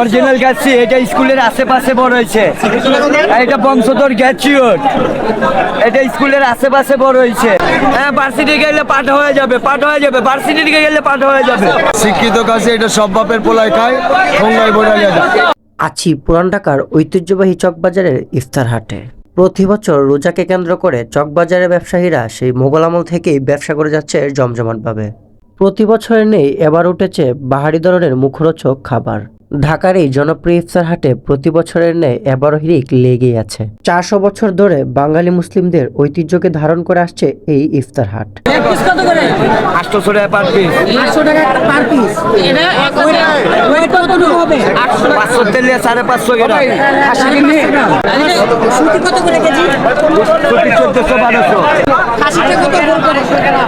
Original গাছি এটা স্কুলের আশেপাশে বড় হয়েছে। এটা বংশধর গ্যাচিওর এটা স্কুলের আশেপাশে বড় হয়েছে। হ্যাঁ ভার্সিটি গেলে পাঠ হয়ে যাবে পাঠ হয়ে যাবে ভার্সিটি গেলে পাঠ হয়ে যাবে। শিক্ষিত কাছে এটা সব বাপের পোলায় খায় ঠোঙ্গায় বোড়ালিয়া যায়। আছি পুরান ঢাকার ঐতিহ্যবাহী চকবাজারের ইফতার হাটে। প্রতি বছর রোজাকে কেন্দ্র করে চকবাজারের ব্যবসায়ীরা সেই মোগল আমল থেকেই ব্যবসা করে যাচ্ছে জমজমাটভাবে। প্রতি বছরের নেই এবার উঠেছে বাহারি ধরনের মুখরোচক খাবার। ঢাকার এই জনপ্রিয় ইফতার হাটে প্রতি বছরের ন্যায় এবারও হিরিক লেগেই আছে। চারশো বছর ধরে বাঙালি মুসলিমদের ঐতিহ্যকে ধারণ করে আসছে এই ইফতার হাট। টাকা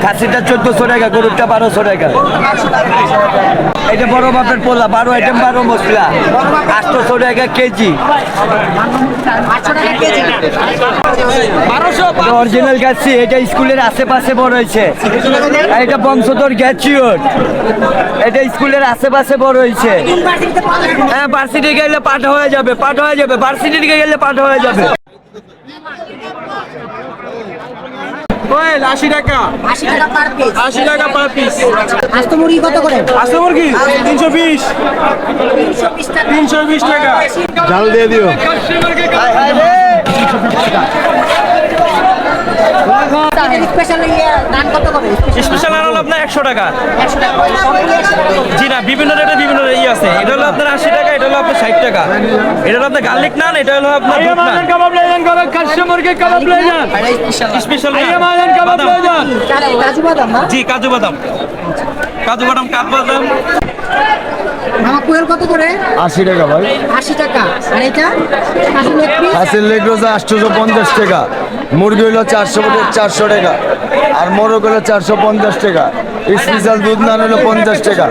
খাসিটা চোদ্দশো টাকা গরুরটা বারোশো টাকা। এটা বড় মাপের পোলা বারো আইটেম বারো মশলা। আটশোশো টাকা কেজি। আটশো টাকা কেজি অরিজিনাল গাছি এটা স্কুলের আশেপাশে বড় হয়েছে। এটা বংশধর গ্যাচিওর। এটা স্কুলের আশেপাশে বড় হয়েছে। হ্যাঁ ভার্সিটি গেলে পাঠ হয়ে যাবে পাঠ হয়ে যাবে। ভার্সিটি গেলে পাঠ হয়ে যাবে। কোয়েল আশি টাকা। আশি টাকা পার পিস আশি টাকা পার পিস আস্ত মুরগি কত করে? আস্ত মুরগি? তিনশো বিশ। তিনশো বিশ টাকা। তিনশো বিশ টাকা। জাল দিয়ে দিও স্পেশাল ইয়ে দাম কত করে স্পেশাল আর হলো আপনার একশো টাকা। জি না বিভিন্ন রেটে বিভিন্ন ই আছে। এটা হলো আপনার আশি টাকা এটা হলো আপনার ষাট টাকা। এটা হলো আপনার গার্লিক নান এটা হলো আপনার স্পেশাল কাজু- কাজু বাদাম জি কাজু বাদাম। কাজু বাদাম কাঠ বাদাম। মামা কোয়েল কত করে? আশি টাকা ভাই। আশি টাকা। আর এটা? খাসি লেগ রোজা আটশোশো পঞ্চাশ টাকা। মুরগি হইল চারশো চারশো টাকা। আর মোরগ হলো চারশো পঞ্চাশ টাকা। স্পেশাল দুধ নান হলো পঞ্চাশ টাকা।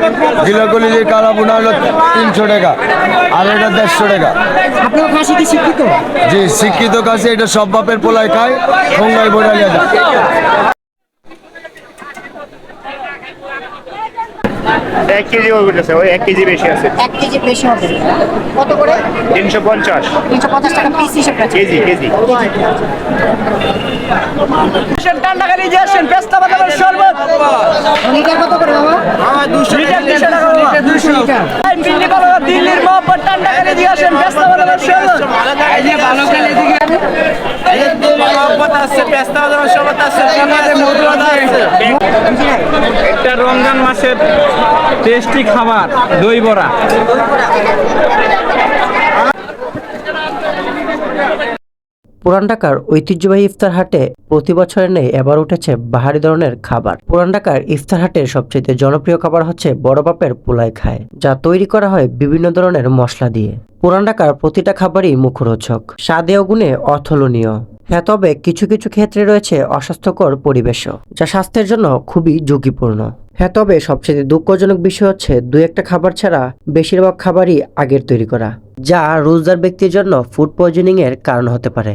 গিলাকলির কালা বুনা হলো তিনশো টাকা। আর এটা দেড়শো টাকা। আপনার খাসি কি শিক্ষিত? যে শিক্ষিত কাছে এটা সব বাপের পোলায় খায়। ঠোঙ্গায় বোড়ালিয়া যায় এক কেজি উঠেছে ওই এক কেজি বেশি আছে। এক কেজি বেশি হবে। কত করে? তিনশো পঞ্চাশ। তিনশো পঞ্চাশ টাকা পিস হিসেবে আছে কেজি কেজি। লিটার কত করে বাবা? দুশো লিটার দুশো লিটার দিল্লির মহব্বত ঠান্ডা করে দিয়ে আসেন একটা রমজান মাসের টেস্টি খাবার, দই বড়া। পুরান ঢাকার ঐতিহ্যবাহী ইফতার হাটে প্রতি বছরের নেই এবার উঠেছে বাহারি ধরনের খাবার। পুরান ঢাকার ইফতার হাটের সবচেয়ে জনপ্রিয় খাবার হচ্ছে বড় বাপের পোলাই খায়, যা তৈরি করা হয় বিভিন্ন ধরনের মশলা দিয়ে। পুরান ঢাকার প্রতিটা খাবারই মুখরোচক, স্বাদে ও গুণে অতুলনীয়। হ্যাঁ তবে কিছু কিছু ক্ষেত্রে রয়েছে অস্বাস্থ্যকর পরিবেশও, যা স্বাস্থ্যের জন্য খুবই ঝুঁকিপূর্ণ। হ্যাঁ তবে সবচেয়ে দুঃখজনক বিষয় হচ্ছে দু একটা খাবার ছাড়া বেশিরভাগ খাবারই আগের তৈরি করা, যা রোজদার ব্যক্তির জন্য ফুড পয়জনিং এর কারণ হতে পারে।